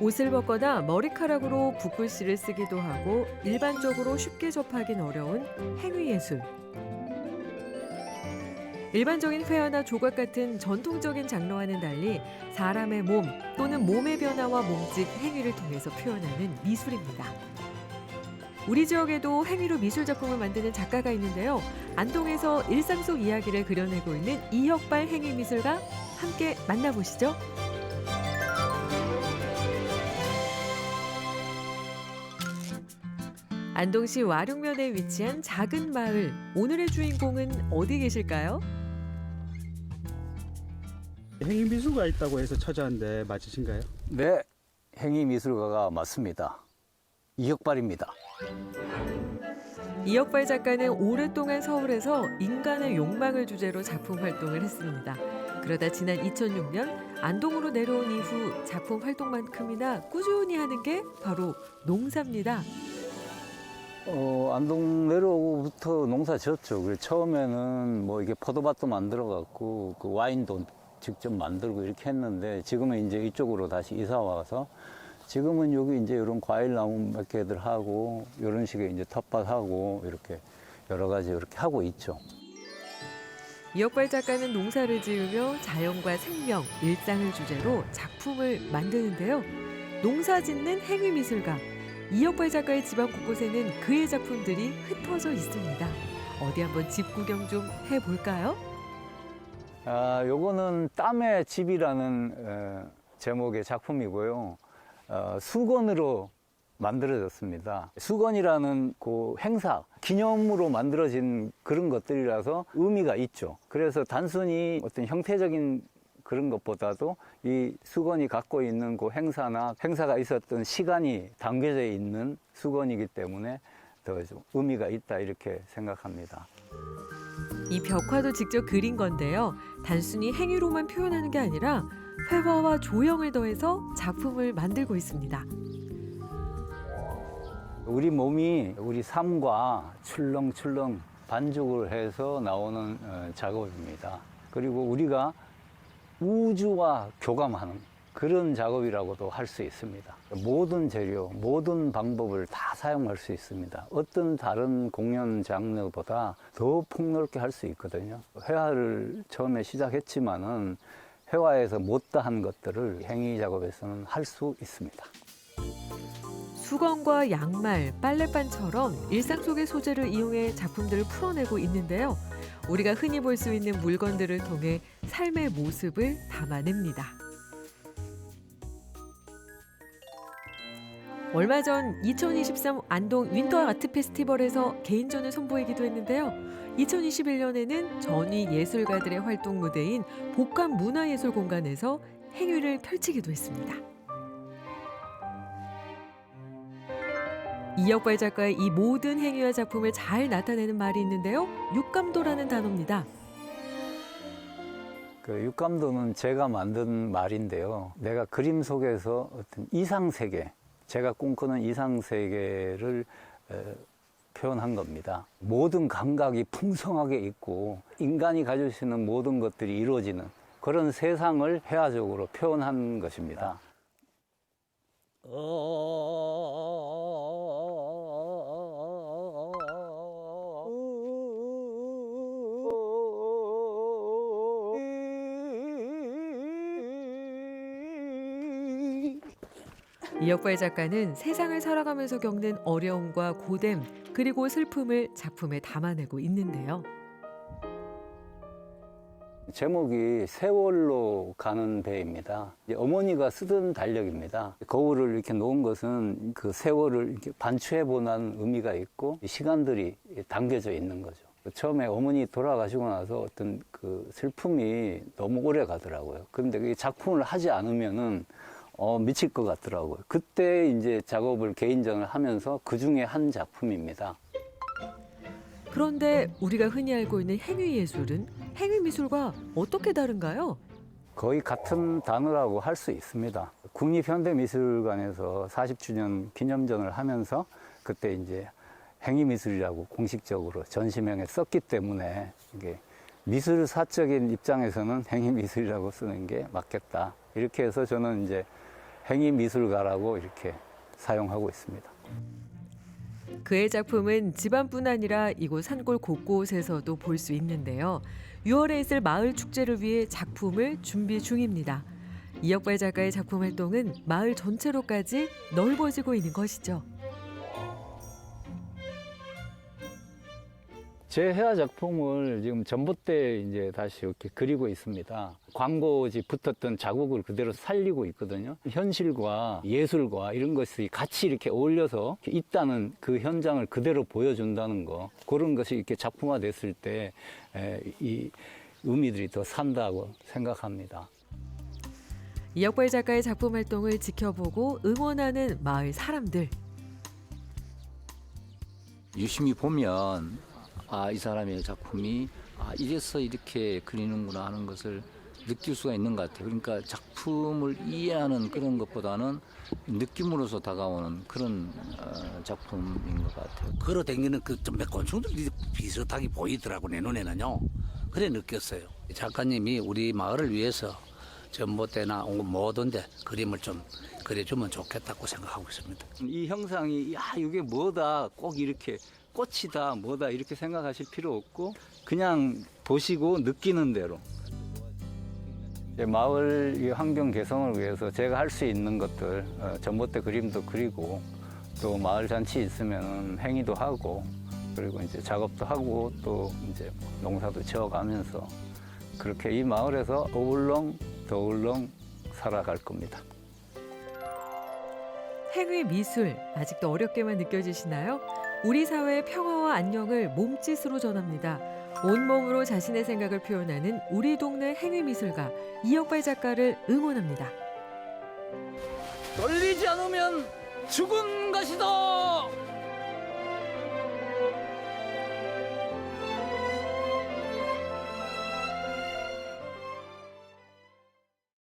옷을 벗거나 머리카락으로 붓글씨를 쓰기도 하고 일반적으로 쉽게 접하긴 어려운 행위예술. 일반적인 회화나 조각 같은 전통적인 장르와는 달리 사람의 몸 또는 몸의 변화와 몸짓, 행위를 통해서 표현하는 미술입니다. 우리 지역에도 행위로 미술 작품을 만드는 작가가 있는데요. 안동에서 일상 속 이야기를 그려내고 있는 이혁발 행위 미술가 함께 만나보시죠. 안동시 와룡면에 위치한 작은 마을. 오늘의 주인공은 어디 계실까요? 행인미술가 있다고 해서 찾아왔는데 맞으신가요? 네, 행위 미술가가 맞습니다. 이혁발입니다. 이혁발 작가는 오랫동안 서울에서 인간의 욕망을 주제로 작품 활동을 했습니다. 그러다 지난 2006년 안동으로 내려온 이후 작품 활동만큼이나 꾸준히 하는 게 바로 농사입니다. 어, 안동 내려오고부터 농사 지었죠. 그래서 처음에는 뭐 이게 포도밭도 만들어 갖고 그 와인도 직접 만들고 이렇게 했는데 지금은 이제 이쪽으로 다시 이사 와서 지금은 여기 이제 이런 과일 나무 몇 개들 하고 이런 식의 이제 텃밭하고 이렇게 여러 가지 이렇게 하고 있죠. 이혁발 작가는 농사를 지으며 자연과 생명, 일상을 주제로 작품을 만드는데요. 농사 짓는 행위 미술가. 이혁발 작가의 집안 곳곳에는 그의 작품들이 흩어져 있습니다. 어디 한번 집 구경 좀 해볼까요? 아, 요거는 땀의 집이라는 에, 제목의 작품이고요. 어, 수건으로 만들어졌습니다. 수건이라는 그 행사, 기념으로 만들어진 그런 것들이라서 의미가 있죠. 그래서 단순히 어떤 형태적인 그런 것보다도 이 수건이 갖고 있는 그 행사나 행사가 있었던 시간이 담겨져 있는 수건이기 때문에 더 좀 의미가 있다 이렇게 생각합니다. 이 벽화도 직접 그린 건데요. 단순히 행위로만 표현하는 게 아니라 회화와 조형을 더해서 작품을 만들고 있습니다. 우리 몸이 우리 삶과 출렁출렁 반죽을 해서 나오는 어, 작업입니다. 그리고 우리가 우주와 교감하는 그런 작업이라고도 할 수 있습니다. 모든 재료, 모든 방법을 다 사용할 수 있습니다. 어떤 다른 공연 장르보다 더 폭넓게 할 수 있거든요. 회화를 처음에 시작했지만은 회화에서 못다한 것들을 행위 작업에서는 할 수 있습니다. 수건과 양말, 빨랫반처럼 일상 속의 소재를 이용해 작품들을 풀어내고 있는데요. 우리가 흔히 볼 수 있는 물건들을 통해 삶의 모습을 담아냅니다. 얼마 전 2023 안동 윈터 아트 페스티벌에서 개인전을 선보이기도 했는데요. 2021년에는 전위 예술가들의 활동 무대인 복합 문화예술 공간에서 행위를 펼치기도 했습니다. 이혁발 작가의 이 모든 행위와 작품을 잘 나타내는 말이 있는데요. 육감도라는 단어입니다. 그 육감도는 제가 만든 말인데요. 내가 그림 속에서 어떤 이상 세계, 제가 꿈꾸는 이상 세계를 에, 표현한 겁니다. 모든 감각이 풍성하게 있고 인간이 가질 수 있는 모든 것들이 이루어지는 그런 세상을 회화적으로 표현한 것입니다. 이혁발 작가는 세상을 살아가면서 겪는 어려움과 고됨 그리고 슬픔을 작품에 담아내고 있는데요. 제목이 세월로 가는 배입니다. 어머니가 쓰던 달력입니다. 거울을 이렇게 놓은 것은 그 세월을 반추해 보는 의미가 있고 시간들이 담겨져 있는 거죠. 처음에 어머니 돌아가시고 나서 어떤 그 슬픔이 너무 오래 가더라고요. 그런데 이 작품을 하지 않으면은 어, 미칠 것 같더라고요. 그때 이제 작업을 개인전을 하면서 그 중에 한 작품입니다. 그런데 우리가 흔히 알고 있는 행위 예술은 행위 미술과 어떻게 다른가요? 거의 같은 단어라고 할 수 있습니다. 국립현대미술관에서 40주년 기념전을 하면서 그때 이제 행위미술이라고 공식적으로 전시명에 썼기 때문에 이게 미술사적인 입장에서는 행위미술이라고 쓰는 게 맞겠다. 이렇게 해서 저는 이제 행위 미술가라고 이렇게 사용하고 있습니다. 그의 작품은 집안뿐 아니라 이곳 산골 곳곳에서도 볼 수 있는데요. 6월에 있을 마을 축제를 위해 작품을 준비 중입니다. 이혁발 작가의 작품 활동은 마을 전체로까지 넓어지고 있는 것이죠. 제 회화 작품을 지금 전봇대 이제 다시 이렇게 그리고 있습니다. 광고지 붙었던 자국을 그대로 살리고 있거든요. 현실과 예술과 이런 것이 같이 이렇게 어울려서 있다는 그 현장을 그대로 보여준다는 거. 그런 것이 이렇게 작품화됐을 때 이 의미들이 더 산다고 생각합니다. 이혁발 작가의 작품 활동을 지켜보고 응원하는 마을 사람들. 유심히 보면 아, 이 사람의 작품이 아, 이래서 이렇게 그리는구나 하는 것을 느낄 수가 있는 것 같아요. 그러니까 작품을 이해하는 그런 것보다는 느낌으로서 다가오는 그런 어, 작품인 것 같아요. 걸어 다니는 그좀 곤충들이 비슷하게 보이더라고 내 눈에는요. 그래 느꼈어요. 작가님이 우리 마을을 위해서 전봇대나 뭐든데 그림을 좀 그려주면 좋겠다고 생각하고 있습니다. 이 형상이 야 이게 뭐다 꼭 이렇게 꽃이다 뭐다 이렇게 생각하실 필요 없고 그냥 보시고 느끼는 대로 마을 이 환경 개성을 위해서 제가 할 수 있는 것들 어, 전봇대 그림도 그리고 또 마을 잔치 있으면 행위도 하고 그리고 이제 작업도 하고 또 이제 농사도 지어가면서 그렇게 이 마을에서 어울렁 더울렁 살아갈 겁니다. 행위 미술 아직도 어렵게만 느껴지시나요? 우리 사회의 평화와 안녕을 몸짓으로 전합니다. 온몸으로 자신의 생각을 표현하는 우리 동네 행위 미술가 이혁발 작가를 응원합니다. 떨리지 않으면 죽은 것이다.